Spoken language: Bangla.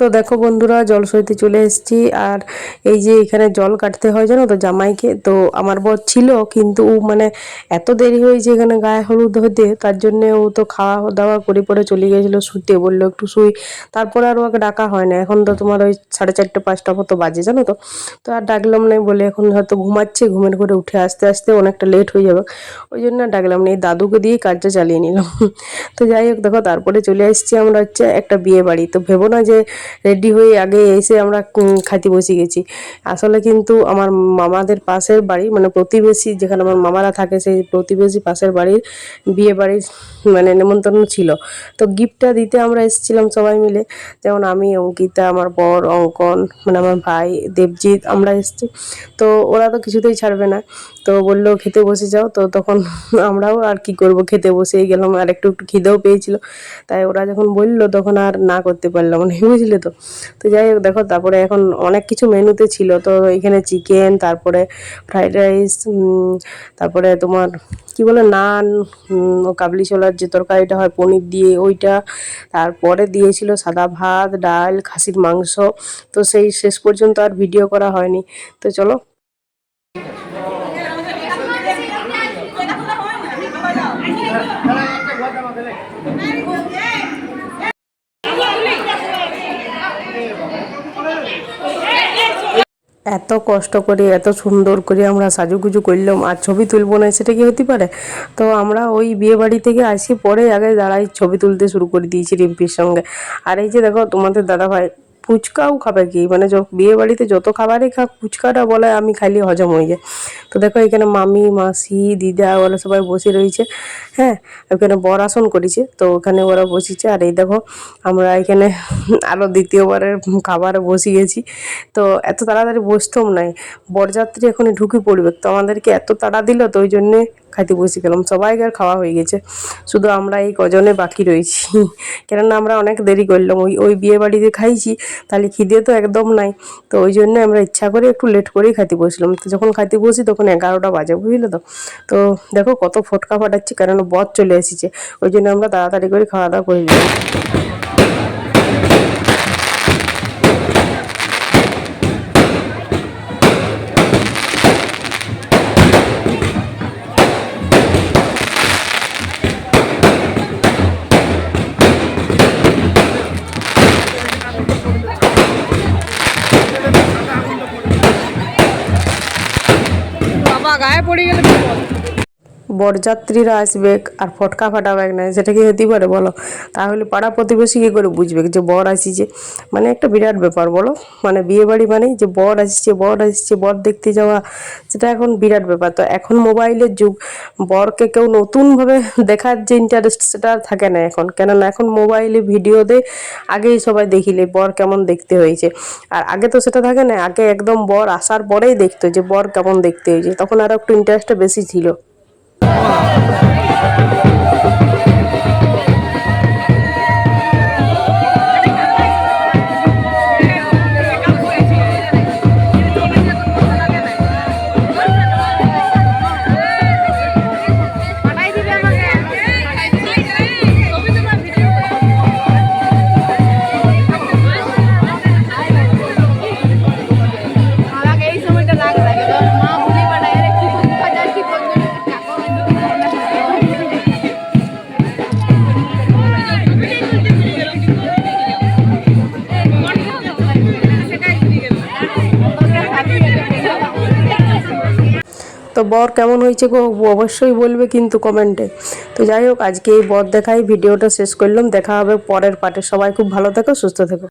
তো দেখো বন্ধুরা, জল সইতে চলে এসেছি। আর এই যে এখানে জল কাটতে হয়, জানো তো, জামাইকে। তো আমার বর ছিল, কিন্তু ও মানে এত দেরি হয়েছে এখানে গায়ে হলুদ হতে, তার জন্য ও তো খাওয়া দাওয়া করে পরে চলে গেছিল শুতে বলল, একটু শুই। তারপরে আর ওকে ডাকা হয় না। এখন তো তোমার ওই সাড়ে চারটে পাঁচটা মতো বাজে, জানো তো। তো আর ডাকলাম না বলে এখন হয়তো ঘুমাচ্ছে, ঘুমের করে উঠে আসতে আসতে অনেকটা লেট হয়ে যাবে। ওই জন্য ডাকলাম না এই দাদুকে দিয়ে কাজটা চালিয়ে নিলাম। তো যাই হোক, দেখো, তারপরে চলে এসেছি আমরা হচ্ছে একটা বিয়ে বাড়ি। তো ভেবো না যে রেডি হয়ে আগে এসে আমরা খাইতে বসে গেছি। আসলে কিন্তু আমার মামাদের পাশের বাড়ি মানে প্রতিবেশী, যেখানে আমার মামারা থাকে, সেই প্রতিবেশী পাশের বাড়ির বিয়ে বাড়ির মানে নেমন্তন্ন ছিল। তো গিফটটা দিতে আমরা এসেছিলাম সবাই মিলে। যেমন আমি, অঙ্কিতা, আমার বর, অঙ্কন মানে আমার ভাই, দেবজিৎ, আমরা এসেছি। তো ওরা তো কিছুতেই ছাড়বে না। তো বলল, খেতে বসে যাও। তো তখন আমরাও আর কি করব, খেতে বসেই গেলাম। আর একটু একটু খিদেও পেয়েছিল। তাই ওরা যখন বলল, তখন আর না করতে পারলাম। না বুঝলে তো তো যাই হোক দেখো তারপরে এখন অনেক কিছু মেনুতে ছিল তো এখানে চিকেন তারপরে ফ্রাইড রাইস তারপরে তোমার কি বলে নান কাবলি ছোলার যে তরকারিটা হয় পনির দিয়ে ওইটা তারপরে দিয়েছিল সাদা ভাত ডাল খাসির মাংস তো সেই শেষ পর্যন্ত আর ভিডিও করা হয়নি তো চলো এত কষ্ট করে, এত সুন্দর করে আমরা সাজুগুজু করলাম আর ছবি তুলবো না, সেটা কি হতে পারে? তো আমরা ওই বিয়ে বাড়ি থেকে আসি, পরে আগে দাঁড়াই ছবি তুলতে শুরু করে দিয়েছি রিম্পির সঙ্গে। আর এই যে দেখো তোমাদের দাদা ভাই ফুচকাও খাবে কি? মানে বিয়ে বাড়িতে যত খাবারই খা ফুচকাটা বলে আমি খাইলে হজম হয়ে যায়। তো দেখো এখানে মামি, মাসি, দিদা ওরা সবাই বসে রয়েছে। হ্যাঁ ওখানে বর আসন করেছে, তো ওখানে ওরা বসেছে। আর এই দেখো, আমরা এখানে আরও দ্বিতীয়বারের খাবারে বসে গেছি তো এত তাড়াতাড়ি বসতাম নাই। বরযাত্রী এখনই ঢুকে পড়বে। তো আমাদেরকে এত তাড়া দিল, তো ওই জন্যে খাইতে বসে গেলাম। সবাইকার খাওয়া হয়ে গেছে। শুধু আমরা এই কজনে বাকি রয়েছি। কেননা আমরা অনেক দেরি করলাম। ওই ওই বিয়ে বাড়িতে খাইছি, তাহলে খিদে তো একদম নাই। তো ওই জন্য আমরা ইচ্ছা করে একটু লেট করেই খাইতে বসলাম। তো যখন খাইতে বসি তখন এগারোটা বাজে, বুঝলে তো? তো দেখো কত ফটকা ফাটাচ্ছি কারণ বধ চলে এসেছে। ওই জন্য আমরা তাড়াতাড়ি করে খাওয়া দাওয়া করে বাবা গায়ে পড়ে গেলে কি বল? বরযাত্রীরা আসবে আর ফটকা ফাটাবে না সেটা কি হতেই পারে বলো? তাহলে পাড়া প্রতিবেশী কী করে বুঝবে যে বর আসিছে? মানে একটা বিরাট ব্যাপার বলো। মানে বিয়ে বাড়ি মানে যে বর আসছে বর আসছে, বর দেখতে যাওয়া, সেটা এখন বিরাট ব্যাপার। তো এখন মোবাইলের যুগ, বরকে কেউ নতুনভাবে দেখার যে ইন্টারেস্ট সেটা আর থাকে না এখন। কেননা এখন মোবাইলে ভিডিওতে আগেই সবাই দেখিলে বর কেমন দেখতে হয়েছে। আর আগে তো সেটা থাকে না, আগে একদম বর আসার পরেই দেখতো যে বর কেমন দেখতে হয়েছে। তখন আরও একটু ইন্টারেস্টটা বেশি ছিল। そう তো বর কেমন হয়েছে গো? অবশ্যই বলবে কিন্তু কমেন্টে। তো যাই হোক, আজকে এই বর দেখাই ভিডিওটা শেষ করলাম। দেখা হবে পরের পার্টে। সবাই খুব ভালো থেকো, সুস্থ থেকো।